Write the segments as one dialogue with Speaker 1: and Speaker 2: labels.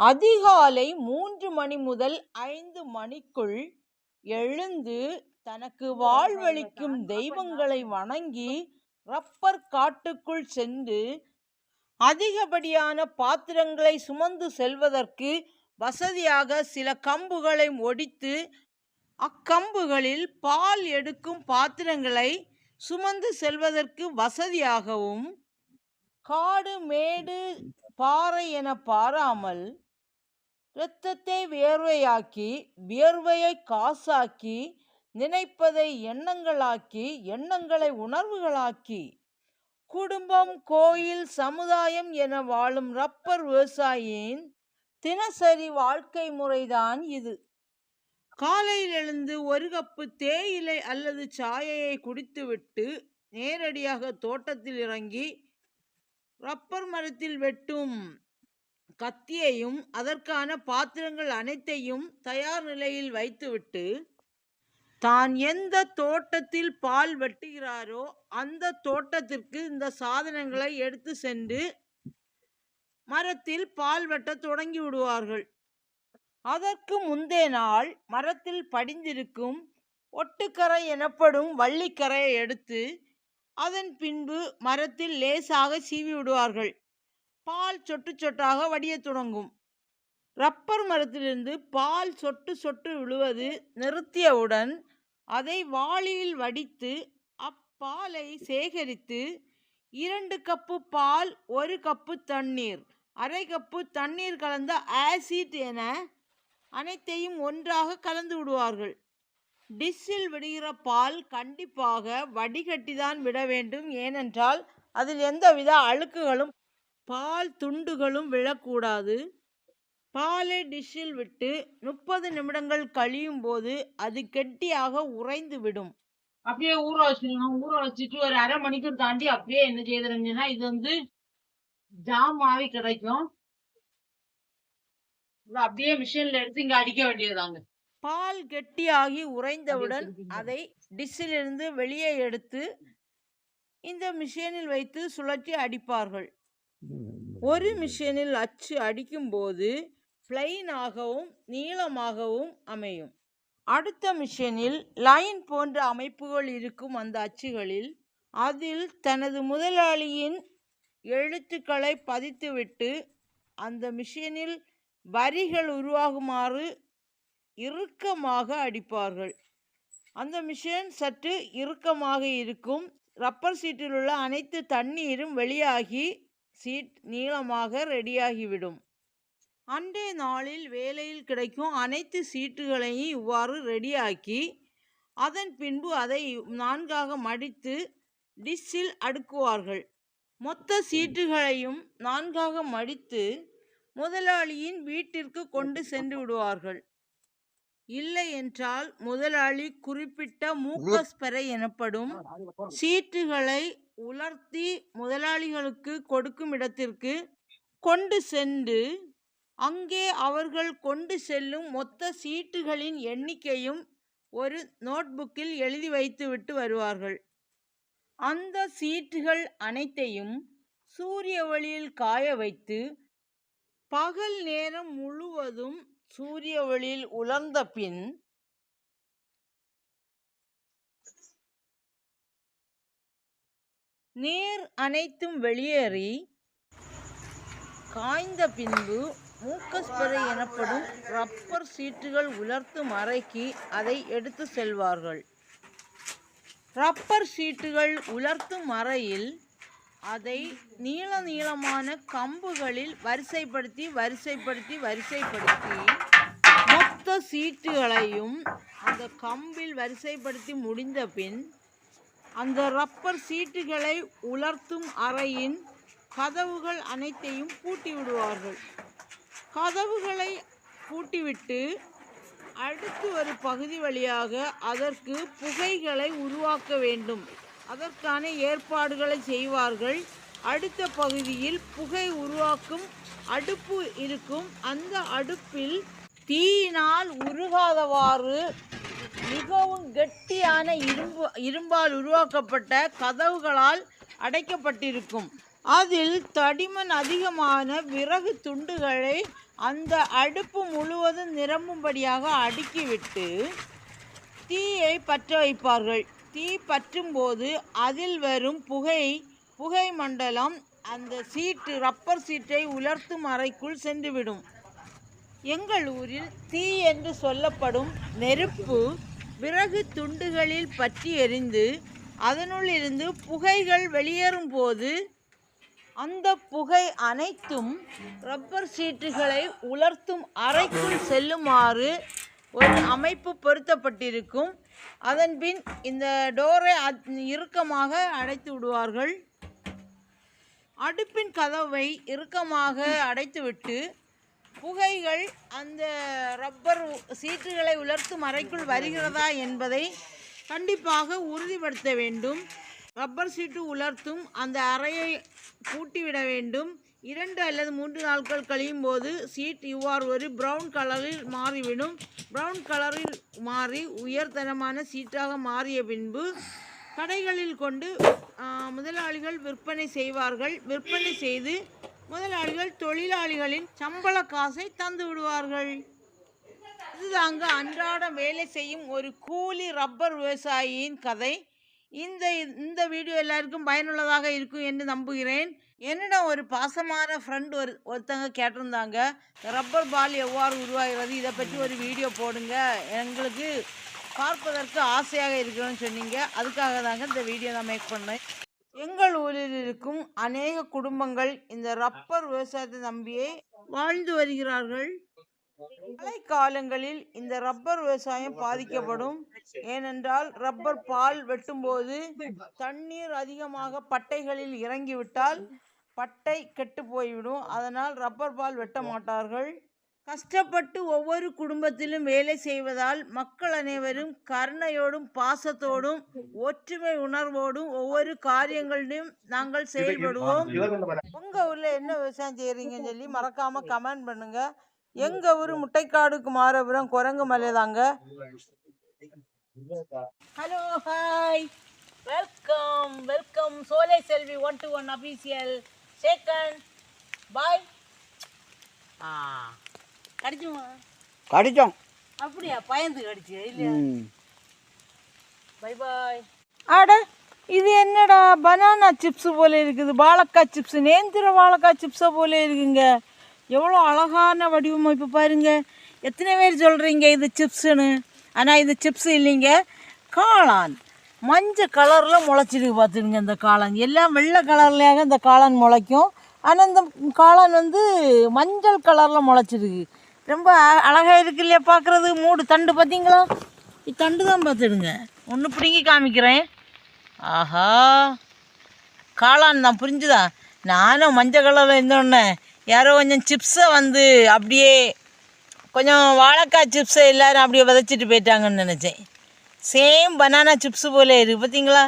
Speaker 1: அதிகாலை மூன்று மணி முதல் ஐந்து மணிக்குள் எழுந்து தனக்கு வாழ்வளிக்கும் தெய்வங்களை வணங்கி ரப்பர் காட்டுக்குள் சென்று அதிகப்படியான பாத்திரங்களை சுமந்து செல்வதற்கு வசதியாக சில கம்புகளை ஒடித்து அக்கம்புகளில் பால் எடுக்கும் பாத்திரங்களை சுமந்து செல்வதற்கு வசதியாகவும் காடு மேடு பாறை என பாராமல் இரத்தத்தை வியர்வையாக்கி வியர்வையை காசாக்கி நினைப்பதை எண்ணங்களாக்கி எண்ணங்களை உணர்வுகளாக்கி. குடும்பம் கோயில் சமுதாயம் என வாழும் ரப்பர் விவசாயியின் தினசரி வாழ்க்கை முறைதான் இது. காலையில் எழுந்து ஒரு கப்பு தேயிலை அல்லது சாயையை குடித்துவிட்டு நேரடியாக தோட்டத்தில் இறங்கி ரப்பர் மரத்தில் வெட்டும். கத்தியையும் அதற்கான பாத்திரங்கள் அனைத்தையும் தயார் நிலையில் வைத்துவிட்டு தான் எந்த தோட்டத்தில் பால் வெட்டுகிறாரோ அந்த தோட்டத்திற்கு இந்த சாதனங்களை எடுத்து சென்று மரத்தில் பால் வெட்ட தொடங்கி விடுவார்கள். அதற்கு முந்தைய நாள் மரத்தில் படிந்திருக்கும் ஒட்டுக்கரை எனப்படும் வள்ளிக்கரையை எடுத்து அதன் பின்பு மரத்தில் லேசாக சீவி விடுவார்கள். பால் சொட்டு சொட்டாக வடியத் தொடங்கும். ரப்பர் மரத்திலிருந்து பால் சொட்டு சொட்டு விழுவது நிறுத்தியவுடன் அதை வாளியில் வடித்து அப்பாலை சேகரித்து இரண்டு கப்பு பால் ஒரு கப்பு தண்ணீர் அரை கப்பு தண்ணீர் கலந்த ஆசிட் என அனைத்தையும் ஒன்றாக கலந்து விடுவார்கள். டிஷ்ஷில் விடுகிற பால் கண்டிப்பாக வடிகட்டி தான் விட வேண்டும். ஏனென்றால் அதில் எந்தவித அழுக்குகளும் பால் துண்டுகளும் விழக்கூடாது. பாலை டிஷ்ஷில் விட்டு முப்பது நிமிடங்கள் கழியும் போது அது கெட்டியாக உறைந்து விடும்
Speaker 2: அப்படியே ஊற வச்சிடணும் ஊற வச்சுட்டு ஒரு அரை மணிக்கூர் தாண்டி அப்படியே என்ன செய்யறீங்கன்னா இது வந்து ஜாம் ஆவி கிடைக்கும். அப்படியே மிஷின்ல எடுத்து இங்க அடிக்க வேண்டியதுதாங்க.
Speaker 1: பால் கெட்டியாகி உறைந்தவுடன் அதை டிஷ்ஷிலிருந்து வெளியே எடுத்து இந்த மிஷினில் வைத்து சுழற்றி அடிப்பார்கள். ஒரு மிஷினில் அச்சு அடிக்கும்போது பிளைனாகவும் நீளமாகவும் அமையும். அடுத்த மிஷினில் லைன் போன்ற அமைப்புகள் இருக்கும் அந்த அச்சுகளில் அதில் தனது முதலாளியின் எழுத்துக்களை பதித்துவிட்டு அந்த மிஷினில் வரிகள் உருவாகுமாறு இறுக்கமாக அடிப்பார்கள். அந்த மிஷின் சற்று இறுக்கமாக இருக்கும். ரப்பர் சீட்டில் உள்ள அனைத்து தண்ணீரும் வெளியாகி சீட் நீளமாக ரெடியாகிவிடும். அன்றைய நாளில் வேலையில் கிடைக்கும் அனைத்து சீட்டுகளையும் இவ்வாறு ரெடியாக்கி அதன் பின்பு அதை நான்காக மடித்து டிஷ்ஷில் அடுக்குவார்கள். மொத்த சீட்டுகளையும் நான்காக மடித்து முதலாளியின் வீட்டிற்கு கொண்டு சென்று விடுவார்கள். இல்லை என்றால் முதலாளி குறிப்பிட்ட மூக்கஸ்பெரை எனப்படும் சீட்டுகளை உலர்த்தி முதலாளிகளுக்கு கொடுக்கும் இடத்திற்கு கொண்டு சென்று அங்கே அவர்கள் கொண்டு செல்லும் மொத்த சீட்டுகளின் எண்ணிக்கையும் ஒரு நோட்புக்கில் எழுதி வைத்துவிட்டு வருவார்கள். அந்த சீட்டுகள் அனைத்தையும் சூரிய ஒளியில் காய வைத்து பகல் நேரம் முழுவதும் சூரிய ஒளியில் உலர்ந்த பின் நீர் அனைத்தும் வெளியேறி காய்ந்த பின்பு மூக்கஸ்பரை எனப்படும் ரப்பர் சீட்டுகள் உலர்த்தும் அறைக்கு அதை எடுத்து செல்வார்கள். ரப்பர் சீட்டுகள் உலர்த்தும் அறையில் அதை நீள நீளமான கம்புகளில் வரிசைப்படுத்தி வரிசைப்படுத்தி வரிசைப்படுத்தி மொத்த சீட்டுகளையும் அந்த கம்பில் வரிசைப்படுத்தி முடிந்த பின் அந்த ரப்பர் சீட்டுகளை உலர்த்தும் அறையின் கதவுகள் அனைத்தையும் பூட்டி விடுவார்கள் கதவுகளை பூட்டிவிட்டு அடுத்து ஒரு பகுதி வழியாக அதற்கு புகைகளை உருவாக்க வேண்டும். அதற்கான ஏற்பாடுகளை செய்வார்கள். அடுத்த பகுதியில் புகை உருவாக்கும் அடுப்பு இருக்கும். அந்த அடுப்பில் தீயினால் உருகாதவாறு மிகவும் கெட்டியான இரும்பு இரும்பால் உருவாக்கப்பட்ட கதவுகளால் அடைக்கப்பட்டிருக்கும். அதில் தடிமன் அதிகமான விறகு துண்டுகளை அந்த அடுப்பு முழுவதும் நிரம்பும்படியாக அடுக்கிவிட்டு தீயை பற்ற வைப்பார்கள். தீ பற்றும்போது அதில் வரும் புகை புகை மண்டலம் அந்த சீட்டு ரப்பர் சீட்டை உலர்த்தும் அறைக்குள் சென்றுவிடும். எங்கள் ஊரில் தீ என்று சொல்லப்படும் நெருப்பு விறகு துண்டுகளில் பற்றி எரிந்து அதனுள் இருந்து புகைகள் வெளியேறும் போது அந்த புகை அனைத்தும் ரப்பர் சீட்டுகளை உலர்த்தும் அறைக்குள் செல்லுமாறு ஒரு அமைப்பு பொருத்தப்பட்டிருக்கும். அதன் பின் இந்த டோரை அத்- இறுக்கமாக அடைத்து விடுவார்கள். அடுப்பின் கதவை இறுக்கமாக அடைத்துவிட்டு புகைகள் அந்த ரப்பர் சீட்டுகளை உலர்த்தும் அறைக்குள் வருகிறதா என்பதை கண்டிப்பாக உறுதிப்படுத்த வேண்டும். ரப்பர் சீட்டு உலர்த்தும் அந்த அறையை பூட்டிவிட வேண்டும். இரண்டு அல்லது மூன்று நாட்கள் கழியும் போது சீட் இவ்வாறு ஒரு பிரவுன் கலரில் மாறிவிடும். பிரவுன் கலரில் மாறி உயர்தரமான சீட்டாக மாறிய பின்பு கடைகளில் கொண்டு முதலாளிகள் விற்பனை செய்வார்கள். விற்பனை செய்து முதலாளிகள் தொழிலாளிகளின் சம்பள காசை தந்து விடுவார்கள். இதுதாங்க அன்றாடம் வேலை செய்யும் ஒரு கூலி ரப்பர் விவசாயியின் கதை. இந்த இந்த வீடியோ எல்லாருக்கும் பயனுள்ளதாக இருக்கும் என்று நம்புகிறேன். என்னிடம் ஒரு பாசமான ஃப்ரெண்ட் ஒரு ஒருத்தங்க கேட்டிருந்தாங்க. ரப்பர் பால் எவ்வாறு உருவாகிறது? இதை பற்றி ஒரு வீடியோ போடுங்க. எங்களுக்கு பார்ப்பதற்கு ஆசையாக இருக்கிறோன்னு சொன்னீங்க. அதுக்காக தாங்க இந்த வீடியோ நான் மேக் பண்ணேன். எங்கள் ஊரில் இருக்கும் அநேக குடும்பங்கள் இந்த ரப்பர் விவசாயத்தை நம்பியே வாழ்ந்து வருகிறார்கள். மழை காலங்களில் இந்த ரப்பர் விவசாயம் பாதிக்கப்படும். ஏனென்றால் ரப்பர் பால் வெட்டும்போது தண்ணீர் அதிகமாக பட்டைகளில் இறங்கிவிட்டால் பட்டை கெட்டு போய்விடும். அதனால் ரப்பர் பால் வெட்ட மாட்டார்கள். கஷ்டப்பட்டு ஒவ்வொரு குடும்பத்திலும் வேலை செய்வதால் மக்கள் அனைவரும் கருணையோடும் பாசத்தோடும் ஒற்றுமை உணர்வோடும் ஒவ்வொரு காரியங்களிலும் நாங்கள் செயல்படுவோம். உங்க ஊர்ல என்ன விவசாயம் செய்யறீங்கன்னு சொல்லி மறக்காம கமெண்ட் பண்ணுங்க. எங்க ஊர் முட்டைக்காடு குமாரபுரம் குரங்கு மலை தாங்க. Hello hi. Welcome welcome. Solai Selvi one to one official. Second பாய். ஆ. கடிச்சுமா
Speaker 3: கடிச்சோம்
Speaker 1: அப்படியா? பயந்து கடிச்சு இல்லையா. பை பாய் அட இது என்னடா? பனானா சிப்ஸ் போல இருக்குது. வாழைக்காய் சிப்ஸ் நேந்திர வாழைக்காய் சிப்ஸை போல இருக்குங்க. எவ்வளோ அழகான வடிவமைப்பு பாருங்க. எத்தனை பேர் சொல்கிறீங்க இது சிப்ஸுன்னு ஆனால் இது சிப்ஸ் இல்லைங்க. காளான். மஞ்சள் கலரில் முளைச்சிருக்கு பார்த்துடுங்க இந்த காளான். எல்லாம் வெள்ளை கலர்லையாக இந்த காளான் முளைக்கும். ஆனால் இந்த காளான் வந்து மஞ்சள் கலரில் முளைச்சிருக்கு. ரொம்ப அ- அழகா இருக்கு இல்லையா பார்க்குறது மூடு தண்டு பார்த்தீங்களா தண்டு தான் பார்த்துடுங்க ஒன்று பிடுங்கி காமிக்கிறேன். ஆஹா. காளான் தான் புரிஞ்சுதா? நானும் மஞ்சள் கலரில் இருந்தோடனே யாரோ கொஞ்சம் சிப்ஸை வந்து அப்படியே கொஞ்சம் வாழைக்காய் சிப்ஸை எல்லாரும் அப்படியே விதைச்சிட்டு போயிட்டாங்கன்னு நினச்சேன். சேம் பனானா சிப்ஸ் போல இருக்குது பார்த்தீங்களா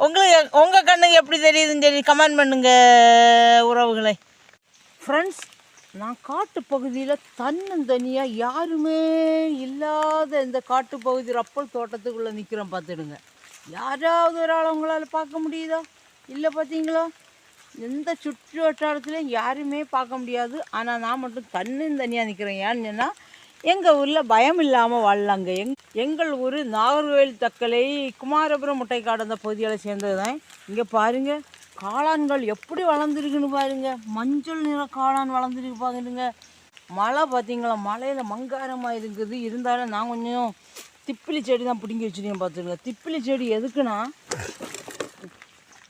Speaker 1: உங்களுக்கு உங்கள் கண்ணுக்கு எப்படி தெரியுதுன்னு சொல்லி கமெண்ட் பண்ணுங்க உறவுகளை. ஃப்ரெண்ட்ஸ் நான் காட்டு பகுதியில் தன்னந்தனியாக யாருமே இல்லாத இந்த காட்டு பகுதி ரப்பல் தோட்டத்துக்குள்ளே நிற்கிறேன் பார்த்துடுங்க. யாராவது ஒரு ஆள் உங்களால் பார்க்க முடியுதா? இல்லை பார்த்தீங்களா? எந்த சுற்று வட்டாரத்துலையும் யாருமே பார்க்க முடியாது. ஆனால் நான் மட்டும் தன்னந்தனியாக நிற்கிறேன் ஏன்னு எங்கள் ஊரில் பயம் இல்லாமல் வாழலாங்க. எங் எங்கள் ஊர் நாகர்கோவில் தக்கலை குமாரபுரம் முட்டைக்காடு அந்த பகுதியில் சேர்ந்தது தான் இங்கே பாருங்கள் காளான்கள் எப்படி வளர்ந்துருக்குன்னு பாருங்க. மஞ்சள் நிற காளான் வளர்ந்துருக்கு பாருங்க. மழை பார்த்தீங்களா மலையில் மங்காரமாக இருக்குது. இருந்தாலும் நான் கொஞ்சம் திப்பிலி செடி தான் பிடுங்கி வச்சுருக்கேன் பார்த்துருங்க திப்பிலி செடி எதுக்குன்னா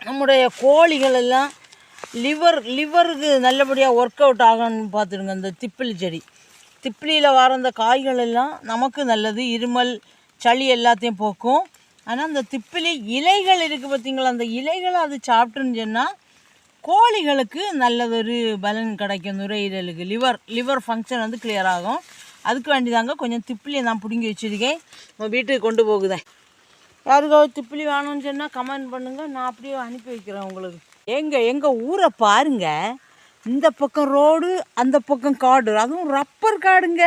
Speaker 1: நம்முடைய கோழிகள் எல்லாம் லிவர் லிவருக்கு நல்லபடியாக ஒர்க் அவுட் ஆகணும்னு பார்த்துருங்க இந்த திப்பிலி செடி. திப்பிலியில் வர அந்த காய்கள் எல்லாம் நமக்கு நல்லது. இருமல் சளி எல்லாத்தையும் போக்கும். ஆனால் அந்த திப்பிலி இலைகள் இருக்குது பார்த்தீங்களா அந்த இலைகளை அது சாப்பிட்டுன்னு சொன்னால் கோழிகளுக்கு நல்லதொரு பலன் கிடைக்கும். நுரையீரலுக்கு. லிவர் லிவர் ஃபங்க்ஷன் வந்து கிளியர் ஆகும். அதுக்கு வேண்டிதாங்க கொஞ்சம் திப்பிலியை நான் பிடுங்கி வச்சுருக்கேன். உங்கள் வீட்டுக்கு கொண்டு போகுதேன். யாருக்காவது திப்பிலி வேணும்னு சொன்னால் கமெண்ட் பண்ணுங்கள் நான் அப்படியே அனுப்பி வைக்கிறேன் உங்களுக்கு. எங்கள் எங்கள் ஊரை பாருங்கள் இந்த பக்கம் ரோடு அந்த பக்கம் காடு. அதுவும் ரப்பர் காடுங்க.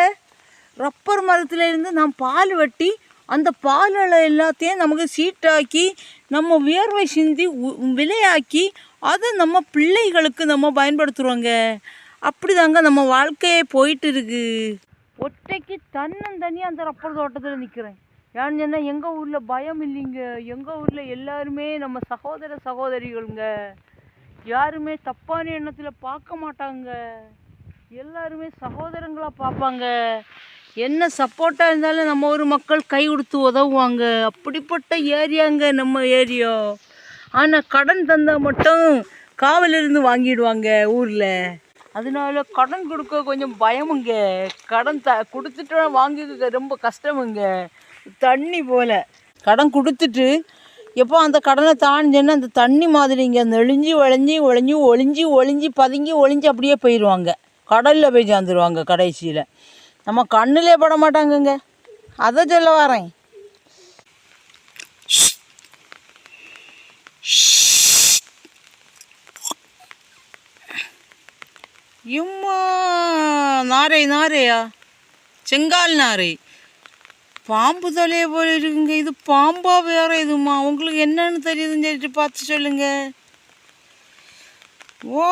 Speaker 1: ரப்பர் மரத்துலேருந்து நான் பால் வெட்டி அந்த பாலில் எல்லாத்தையும் நமக்கு சீட்டாக்கி நம்ம வியர்வை சிந்தி உ- விலையாக்கி அதை நம்ம பிள்ளைகளுக்கு நம்ம பயன்படுத்துகிறோங்க அப்படிதாங்க நம்ம வாழ்க்கையே போயிட்டு இருக்கு ஒற்றைக்கு தன்னந்தனியாக அந்த ரப்பர் தோட்டத்தில் நிற்கிறேன் ஏன்னு சொன்னால் எங்கள் ஊரில் பயம் இல்லைங்க. எங்கள் ஊரில் எல்லாருமே நம்ம சகோதர சகோதரிகளுங்க. யாருமே தப்பான எண்ணத்தில் பார்க்க மாட்டாங்க. எல்லாருமே சகோதரங்களாக பார்ப்பாங்க. என்ன சப்போர்ட்டாக இருந்தாலும் நம்ம ஊர் மக்கள் கை கொடுத்து உதவுவாங்க. அப்படிப்பட்ட ஏரியாங்க நம்ம ஏரியா. ஆனால் கடன் தந்தால் மட்டும் காவலிருந்து வாங்கிடுவாங்க ஊரில். அதனால கடன் கொடுக்க கொஞ்சம் பயமுங்க. கடன் த கொடுத்துட்டு வாங்கிக்க ரொம்ப கஷ்டமுங்க. தண்ணி போல். கடன் கொடுத்துட்டு எப்போ அந்த கடனை தாண்டிச்சேன்னா அந்த தண்ணி மாதிரிங்க. ஒழிஞ்சி ஒழிஞ்சி ஒழிஞ்சி ஒழிஞ்சி ஒழிஞ்சி பதுங்கி ஒளிஞ்சு அப்படியே போயிடுவாங்க கடலில் போய் சேர்ந்துருவாங்க கடைசியில். நம்ம கண்ணிலே பட மாட்டாங்கங்க அதை சொல்ல வரேன். இம்மா நாரை நாரையா? செங்கால் நாரை. பாம்பு தலையை போல இருக்குங்க. இது பாம்பா வேற இதுமா உங்களுக்கு என்னன்னு தெரியுதுன்னு சொல்லிட்டு பார்த்து சொல்லுங்க. ஓ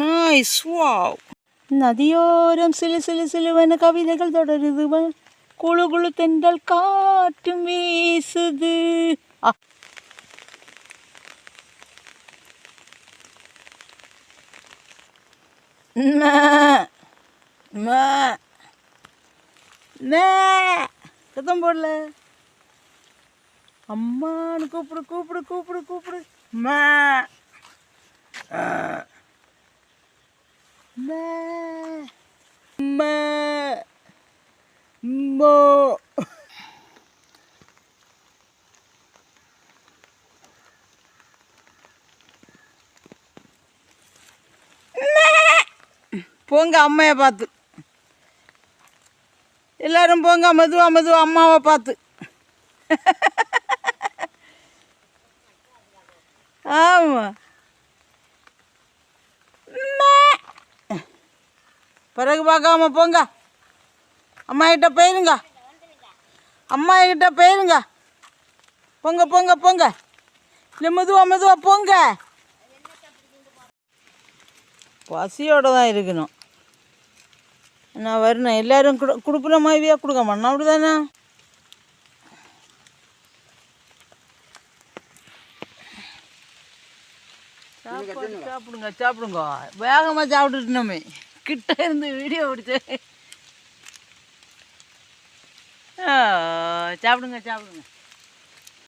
Speaker 1: நைஸ் வாவ் நதியோரம் சிலு சிலு சிலுவன கவிதைகள் தொடருது குழு குழு தென்றல் காற்று வீசுது. சத்தம் போடல. அம்மானு கூப்பிடு கூப்பிடு கூப்பிடு கூப்பிடு. மே ஆ. மே மே மோ போங்க அம்மையை பார்த்து. எல்லாரும் போங்க மெதுவாக மெதுவாக அம்மாவை பார்த்து. ஆமாம் பிறகு பார்க்காம போங்க. அம்மா கிட்ட போயிருங்க. அம்மா கிட்ட போயிருங்க. போங்க போங்க போங்க. இல்லை மெதுவாக மெதுவாக போங்க. பசியோடு தான் இருக்கணும். நான் வரணும் எல்லாரும் கொடு கொடுக்குற மாதிரியா கொடுக்க மாட்டேன் அப்படி தானே சாப்பாடு சாப்பிடுங்க சாப்பிடுங்க. வேகமாக சாப்பிட்டுட்டோமே கிட்ட இருந்து வீடியோ பிடிச்சு ஆ, சாப்பிடுங்க சாப்பிடுங்க.